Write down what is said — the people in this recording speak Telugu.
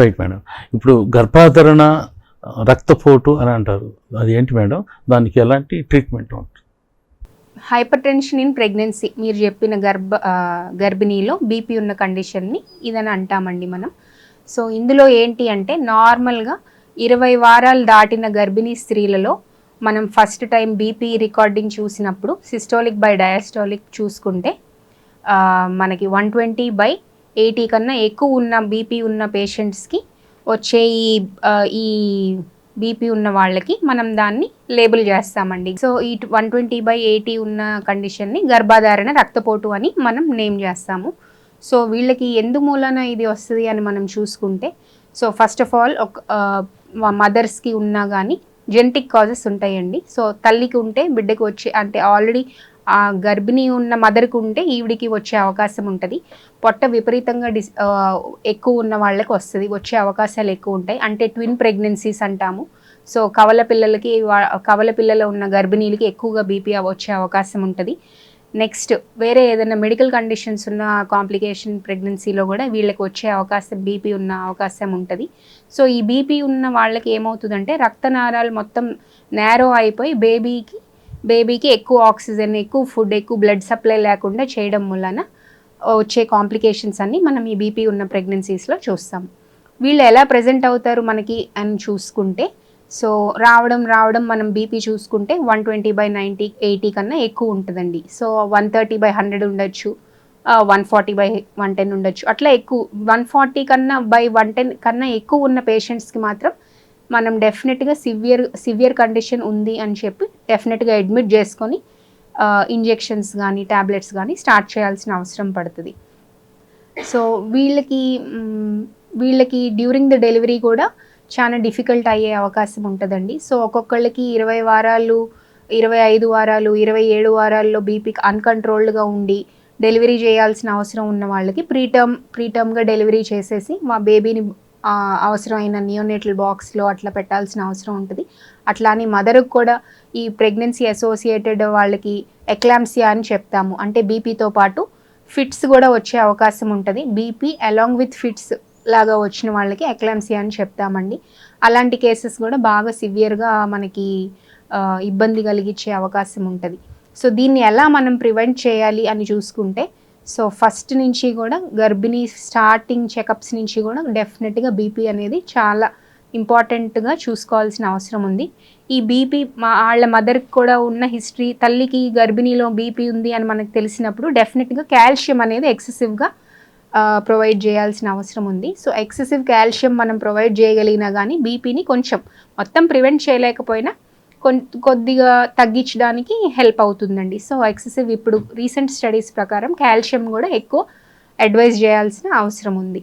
రైట్ మేడం ఇప్పుడు గర్భాధరణ రక్తపోటు అని అంటారు. అది ఏంటి మేడం దానికి ఎలాంటి ట్రీట్మెంట్ ఉంటుంది? హైపర్ టెన్షన్ ఇన్ ప్రెగ్నెన్సీ మీరు చెప్పిన గర్భ గర్భిణీలో బీపీ ఉన్న కండిషన్ని ఇదని అంటామండి మనం. సో ఇందులో ఏంటి అంటే నార్మల్గా ఇరవై వారాలు దాటిన గర్భిణీ స్త్రీలలో మనం ఫస్ట్ టైం బీపీ రికార్డింగ్ చూసినప్పుడు సిస్టోలిక్ బై డయాస్టోలిక్ చూసుకుంటే మనకి వన్ ట్వంటీ బై ఎయిటీ కన్నా ఎక్కువ ఉన్న బీపీ ఉన్న పేషెంట్స్కి వచ్చే ఈ ఈ బీపీ ఉన్న వాళ్ళకి మనం దాన్ని లేబుల్ చేస్తామండి. సో ఈ వన్ ట్వంటీ బై ఎయిటీ ఉన్న కండిషన్ని గర్భాధారణ రక్తపోటు అని మనం నేమ్ చేస్తాము. సో వీళ్ళకి ఎందు మూలన ఇది వస్తుంది అని మనం చూసుకుంటే సో ఫస్ట్ ఆఫ్ ఆల్ ఒక మదర్స్కి ఉన్నా కానీ జెనటిక్ కాజెస్ ఉంటాయండి. సో తల్లికి ఉంటే బిడ్డకి వచ్చే అంటే ఆల్రెడీ ఆ గర్భిణీ ఉన్న మదర్కి ఉంటే ఈవిడికి వచ్చే అవకాశం ఉంటుంది. పొట్ట విపరీతంగా డిస్ ఎక్కువ ఉన్న వాళ్ళకి వస్తుంది. వచ్చే అవకాశాలు ఎక్కువ ఉంటాయి. అంటే ట్విన్ ప్రెగ్నెన్సీస్ అంటాము. సో కవల పిల్లలకి కవల పిల్లలు ఉన్న గర్భిణీలకి ఎక్కువగా బీపీ వచ్చే అవకాశం ఉంటుంది. నెక్స్ట్ వేరే ఏదైనా మెడికల్ కండిషన్స్ ఉన్న కాంప్లికేషన్ ప్రెగ్నెన్సీలో కూడా వీళ్ళకి వచ్చే అవకాశం బీపీ ఉన్న అవకాశం ఉంటుంది. సో ఈ బీపీ ఉన్న వాళ్ళకి ఏమవుతుందంటే రక్తనాళాలు మొత్తం నేరో అయిపోయి బేబీకి బేబీకి ఎక్కువ ఆక్సిజన్ ఎక్కువ ఫుడ్ ఎక్కువ బ్లడ్ సప్లై లేకుండా చేయడం వలన వచ్చే కాంప్లికేషన్స్ అన్నీ మనం ఈ బీపీ ఉన్న ప్రెగ్నెన్సీస్లో చూస్తాం. వీళ్ళు ఎలా ప్రజెంట్ అవుతారు మనకి అని చూసుకుంటే సో రావడం రావడం మనం బీపీ చూసుకుంటే one twenty by ninety eighty కన్నా ఎక్కువ ఉంటుందండి. So one thirty by hundred ఉండొచ్చు one forty by one ten ఉండొచ్చు. అట్లా ఎక్కువ వన్ ఫార్టీ కన్నా బై వన్ టెన్ కన్నా ఎక్కువ ఉన్న పేషెంట్స్కి మాత్రం మనం డెఫినెట్గా సివియర్ సివియర్ కండిషన్ ఉంది అని చెప్పి డెఫినెట్గా అడ్మిట్ చేసుకొని ఇంజెక్షన్స్ కానీ ట్యాబ్లెట్స్ కానీ స్టార్ట్ చేయాల్సిన అవసరం పడుతుంది. సో వీళ్ళకి వీళ్ళకి డ్యూరింగ్ ద డెలివరీ కూడా చాలా డిఫికల్ట్ అయ్యే అవకాశం ఉంటుందండి. సో ఒక్కొక్కళ్ళకి ఇరవై వారాలు ఇరవై ఐదు వారాలు ఇరవై ఏడు వారాల్లో బీపీ అన్కంట్రోల్డ్గా ఉండి డెలివరీ చేయాల్సిన అవసరం ఉన్న వాళ్ళకి ప్రీటర్మ్ ప్రీటర్మ్గా డెలివరీ చేసేసి మా బేబీని అవసరమైన నియోనేటల్ బాక్స్లో అట్లా పెట్టాల్సిన అవసరం ఉంటుంది. అట్లా అని మదర్కి కూడా ఈ ప్రెగ్నెన్సీ అసోసియేటెడ్ వాళ్ళకి ఎక్లాంసియా అని చెప్తాము. అంటే బీపీతో పాటు ఫిట్స్ కూడా వచ్చే అవకాశం ఉంటుంది. బీపీ అలాంగ్ విత్ ఫిట్స్ లాగా వచ్చిన వాళ్ళకి ఎక్లాంసియా అని చెప్తామండి. అలాంటి కేసెస్ కూడా బాగా సివియర్గా మనకి ఇబ్బంది కలిగించే అవకాశం ఉంటుంది. సో దీన్ని ఎలా మనం ప్రివెంట్ చేయాలి అని చూసుకుంటే సో ఫస్ట్ నుంచి కూడా గర్భిణీ స్టార్టింగ్ చెకప్స్ నుంచి కూడా డెఫినెట్గా బీపీ అనేది చాలా ఇంపార్టెంట్గా చూసుకోవాల్సిన అవసరం ఉంది. ఈ బీపీ మా వాళ్ళ మదర్కి కూడా ఉన్న హిస్టరీ తల్లికి గర్భిణీలో బీపీ ఉంది అని మనకు తెలిసినప్పుడు డెఫినెట్గా కాల్షియం అనేది ఎక్సెసివ్గా ప్రొవైడ్ చేయాల్సిన అవసరం ఉంది. సో ఎక్సెసివ్ కాల్షియం మనం ప్రొవైడ్ చేయగలిగినా కానీ బీపీని కొంచెం మొత్తం ప్రివెంట్ చేయలేకపోయినా కొద్దిగా తగ్గించడానికి హెల్ప్ అవుతుందండి. సో ఎక్సెసివ్ ఇప్పుడు రీసెంట్ స్టడీస్ ప్రకారం కాల్షియం కూడా ఎక్కువ అడ్వైజ్ చేయాల్సిన అవసరం ఉంది.